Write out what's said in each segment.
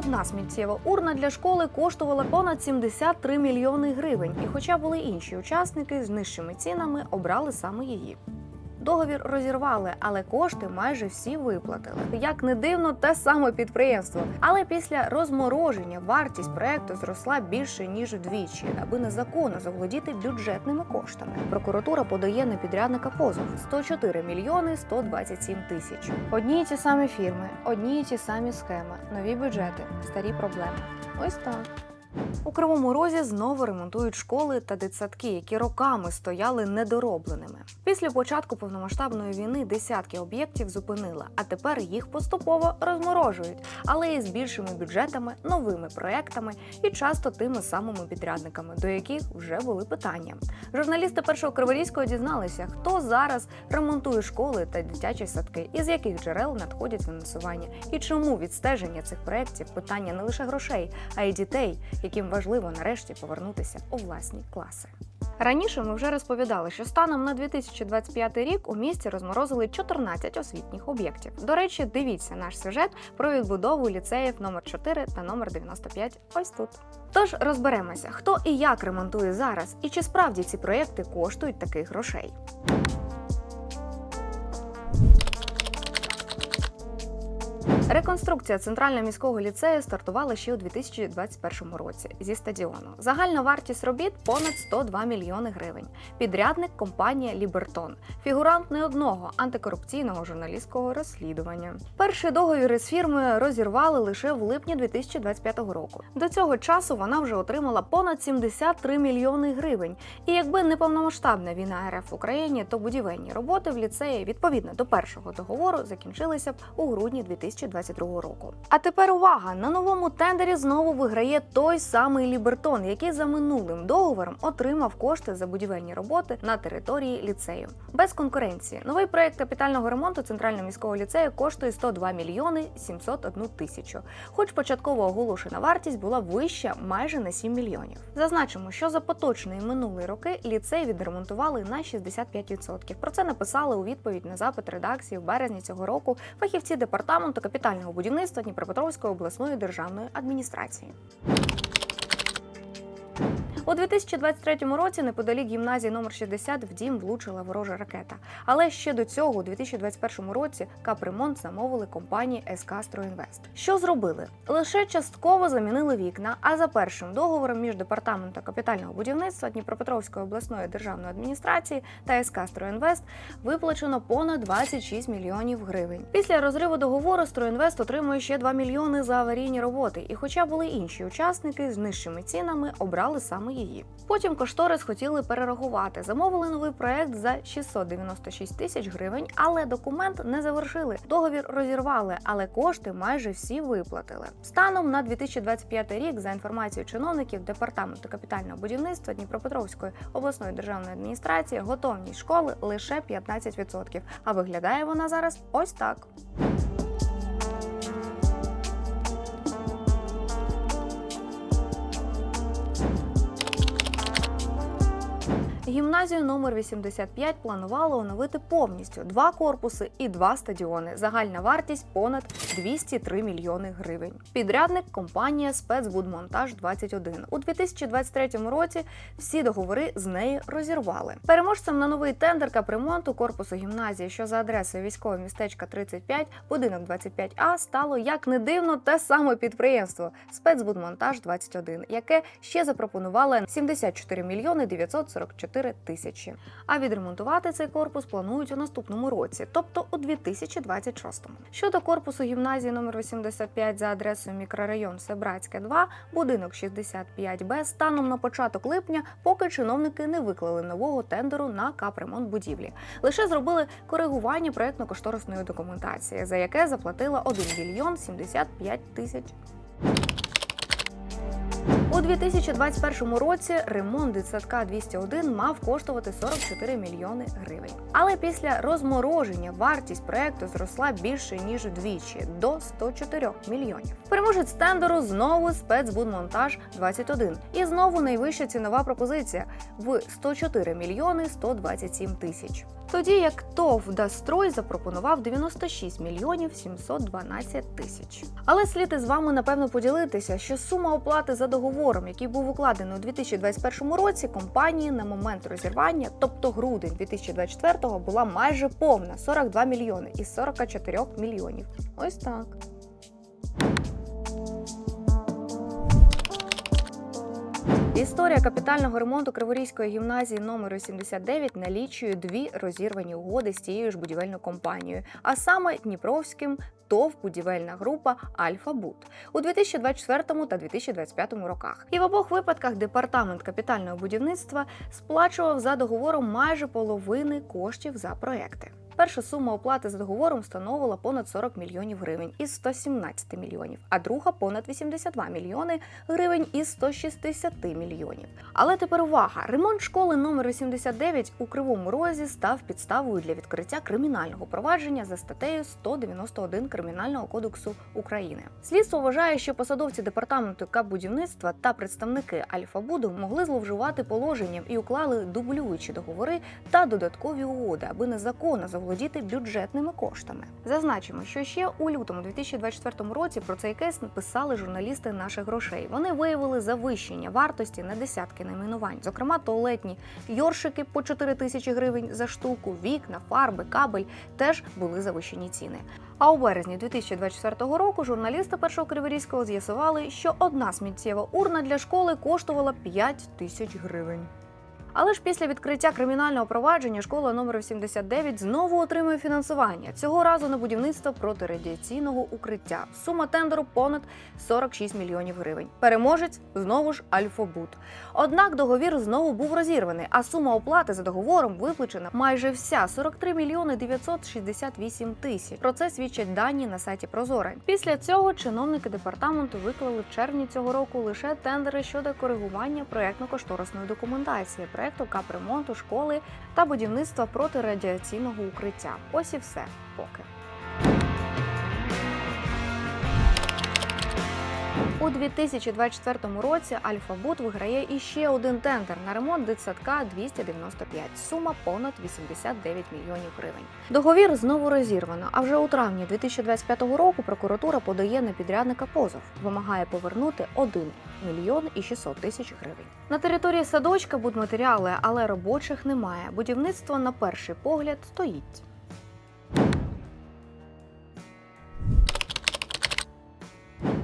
одна сміттєва урна для школи коштувала понад 73 мільйони гривень, і хоча були інші учасники з нижчими цінами, обрали саме її. Договір розірвали, але кошти майже всі виплатили. Як не дивно, те саме підприємство. Але після розмороження вартість проекту зросла більше ніж вдвічі, аби незаконно заволодіти бюджетними коштами. Прокуратура подає на підрядника позов 104 мільйони 127 тисяч. Одні й ті самі фірми, одні й ті самі схеми, нові бюджети, старі проблеми. Ось так. У Кривому Розі знову ремонтують школи та дитсадки, які роками стояли недоробленими. Після початку повномасштабної війни десятки об'єктів зупинила, а тепер їх поступово розморожують, але із більшими бюджетами, новими проектами і часто тими самими підрядниками, до яких вже були питання. Журналісти першого Криворізького дізналися, хто зараз ремонтує школи та дитячі садки, і з яких джерел надходять фінансування, і чому відстеження цих проєктів питання не лише грошей, а й дітей, яким важливо нарешті повернутися у власні класи. Раніше ми вже розповідали, що станом на 2025 рік у місті розморозили 14 освітніх об'єктів. До речі, дивіться наш сюжет про відбудову ліцеїв номер 4 та номер 95 ось тут. Тож розберемося, хто і як ремонтує зараз, і чи справді ці проєкти коштують таких грошей. Реконструкція центрального міського ліцею стартувала ще у 2021 році зі стадіону. Загальна вартість робіт понад 102 мільйони гривень. Підрядник компанія Лібертон, фігурант не одного антикорупційного журналістського розслідування. Перший договір із фірмою розірвали лише в липні 2025 року. До цього часу вона вже отримала понад 73 мільйони гривень. І якби не повномасштабна війна РФ в Україні, то будівельні роботи в ліцеї відповідно до першого договору закінчилися б у грудні 2022 року. А тепер увага! На новому тендері знову виграє той самий Лібертон, який за минулим договором отримав кошти за будівельні роботи на території ліцею. Без конкуренції. Новий проект капітального ремонту центрального міського ліцею коштує 102 мільйони 701 тисячу. Хоч початково оголошена вартість була вища майже на 7 мільйонів. Зазначимо, що за поточний і роки ліцей відремонтували на 65%. Про це написали у відповідь на запит редакції в березні цього року фахівці департаменту капітального будівництва Дніпропетровської обласної державної адміністрації. У 2023 році неподалік гімназії номер 60 в дім влучила ворожа ракета. Але ще до цього, у 2021 році, капремонт замовили компанії СК «Стройінвест». Що зробили? Лише частково замінили вікна. А за першим договором між департаментом капітального будівництва Дніпропетровської обласної державної адміністрації та СК «Стройінвест» виплачено понад 26 мільйонів гривень. Після розриву договору «Стройінвест» отримує ще 2 мільйони за аварійні роботи. І, хоча були інші учасники з нижчими цінами, обрали саме її. Потім кошторис хотіли перерахувати. Замовили новий проект за 696 тисяч гривень, але документ не завершили. Договір розірвали, але кошти майже всі виплатили. Станом на 2025 рік, за інформацією чиновників департаменту капітального будівництва Дніпропетровської обласної державної адміністрації, готовність школи лише 15%. А виглядає вона зараз ось так. Гімназію номер 85 планували оновити повністю два корпуси і два стадіони. Загальна вартість понад 203 мільйони гривень. Підрядник компанія спецбудмонтаж 21 у 2023 році. Всі договори з нею розірвали. Переможцем на новий тендер капремонту корпусу гімназії, що за адресою військове містечка 35, будинок 25А, стало як не дивно те саме підприємство спецбудмонтаж 21 яке ще запропонувало 74 мільйони 944 тисячі. А відремонтувати цей корпус планують у наступному році, тобто у 2026. Щодо корпусу гімназії номер 85 за адресою мікрорайон Себратське 2, будинок 65Б, станом на початок липня, поки чиновники не виклали нового тендеру на капремонт будівлі. Лише зробили коригування проєктно-кошторисної документації, за яке заплатила 1 мільйон 75 тисяч. У 2021 році ремонт дитсадка 201 мав коштувати 44 мільйони гривень. Але після розмороження вартість проекту зросла більше ніж вдвічі до 104 мільйонів. Переможець тендеру знову спецбудмонтаж 21. І знову найвища цінова пропозиція в 104 мільйони 127 тисяч. Тоді як ТОВ «Дастрой» запропонував 96 мільйонів 712 тисяч. Але слід із вами напевно поділитися, що сума оплати за договором, який був укладений у 2021 році, компанії на момент розірвання, тобто грудень 2024-го, була майже повна 42 мільйони із 44 мільйонів. Ось так. Історія капітального ремонту Криворізької гімназії номер 79 налічує дві розірвані угоди з тією ж будівельною компанією, а саме Дніпровським ТОВ будівельна група Альфа Буд у 2024 та 2025 роках. І в обох випадках департамент капітального будівництва сплачував за договором майже половини коштів за проекти. Перша сума оплати за договором становила понад 40 мільйонів гривень із 117 мільйонів, а друга понад 82 мільйони гривень із 160 мільйонів. Але тепер увага! Ремонт школи номер 89 у Кривому Розі став підставою для відкриття кримінального провадження за статтею 191 Кримінального кодексу України. Слідство вважає, що посадовці департаменту капбудівництва та представники Альфа-Буду могли зловживати положенням і уклали дублюючі договори та додаткові угоди, аби незаконно заволодіти бюджетними коштами. Зазначимо, що ще у лютому 2024 році про цей кейс написали журналісти наших грошей. Вони виявили завищення вартості на десятки найменувань, зокрема туалетні йоршики по 4 тисячі гривень за штуку, вікна, фарби, кабель теж були завищені ціни. А у березні 2024 року журналісти першого криворізького з'ясували, що одна сміттєва урна для школи коштувала 5 тисяч гривень. Але ж після відкриття кримінального провадження школа номер 79 знову отримує фінансування цього разу на будівництво протирадіаційного укриття. Сума тендеру понад 46 мільйонів гривень. Переможець знову ж Альфобут. Однак договір знову був розірваний, а сума оплати за договором виплачена майже вся 43 мільйони 968 тисяч. Про це свідчать дані на сайті Прозоре. Після цього чиновники департаменту виклали в червні цього року лише тендери щодо коригування проєктно-кошторисної документації проекту капремонту школи та будівництва протирадіаційного укриття. Ось і все поки. У 2024 році Альфа-Буд виграє іще один тендер на ремонт дитсадка 295. Сума понад 89 мільйонів гривень. Договір знову розірвано. А вже у травні 2025 року прокуратура подає на підрядника позов, вимагає повернути 1 мільйон і 600 тисяч гривень. На території садочка будматеріали, але робочих немає. Будівництво на перший погляд стоїть.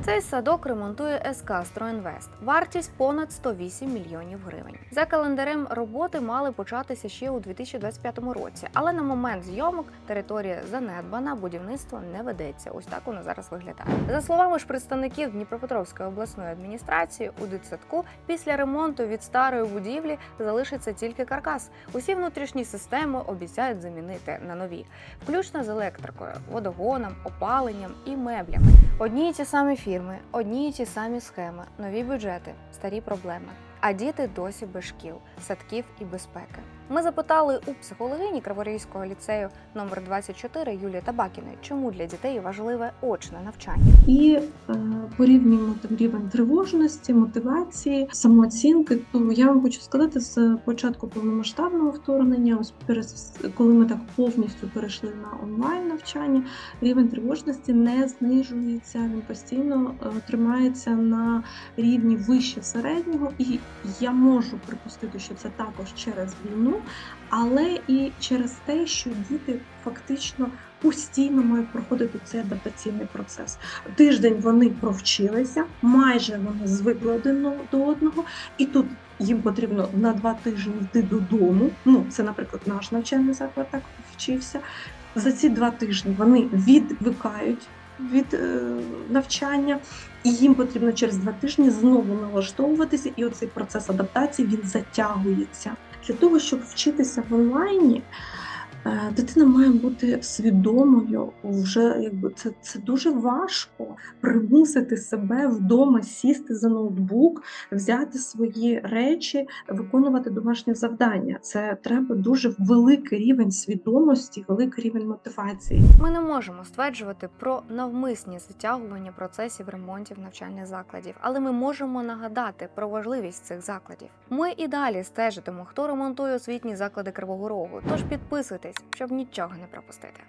Цей садок ремонтує СК «Стройінвест». Вартість понад 108 мільйонів гривень. За календарем роботи мали початися ще у 2025 році, але на момент зйомок територія занедбана, будівництво не ведеться. Ось так воно зараз виглядає. За словами ж представників Дніпропетровської обласної адміністрації, у дитсадку після ремонту від старої будівлі залишиться тільки каркас. Усі внутрішні системи обіцяють замінити на нові, включно з електрикою, водогоном, опаленням і меблями. Одні й ті самі фірми, одні й ті самі схеми, нові бюджети, старі проблеми. А діти досі без шкіл, садків і безпеки. Ми запитали у психологині Криворізького ліцею номер 24 Юлії Табакіної, чому для дітей важливе очне навчання. і е, порівнюємо там рівень тривожності, мотивації, самооцінки. То я вам хочу сказати, з початку повномасштабного вторгнення, ось перес- коли ми так повністю перейшли на онлайн навчання, рівень тривожності не знижується. Він постійно е, тримається на рівні вище середнього, і я можу припустити, що це також через війну, але і через те, що діти фактично постійно мають проходити цей адаптаційний процес. Тиждень вони провчилися, майже вони звикли один до одного, і тут їм потрібно на два тижні йти додому. Ну, це, наприклад, наш навчальний заклад так вчився. За ці два тижні вони відвикають від е, навчання, і їм потрібно через два тижні знову налаштовуватися, і оцей процес адаптації він затягується. Для того, щоб вчитися в онлайні, Дитина має бути свідомою. Вже якби це, це дуже важко примусити себе вдома сісти за ноутбук, взяти свої речі, виконувати домашні завдання. Це треба дуже великий рівень свідомості, великий рівень мотивації. Ми не можемо стверджувати про навмисні затягування процесів ремонтів навчальних закладів, але ми можемо нагадати про важливість цих закладів. Ми і далі стежитимо, хто ремонтує освітні заклади Кривого Рогу. Тож щоб нічого не пропустити.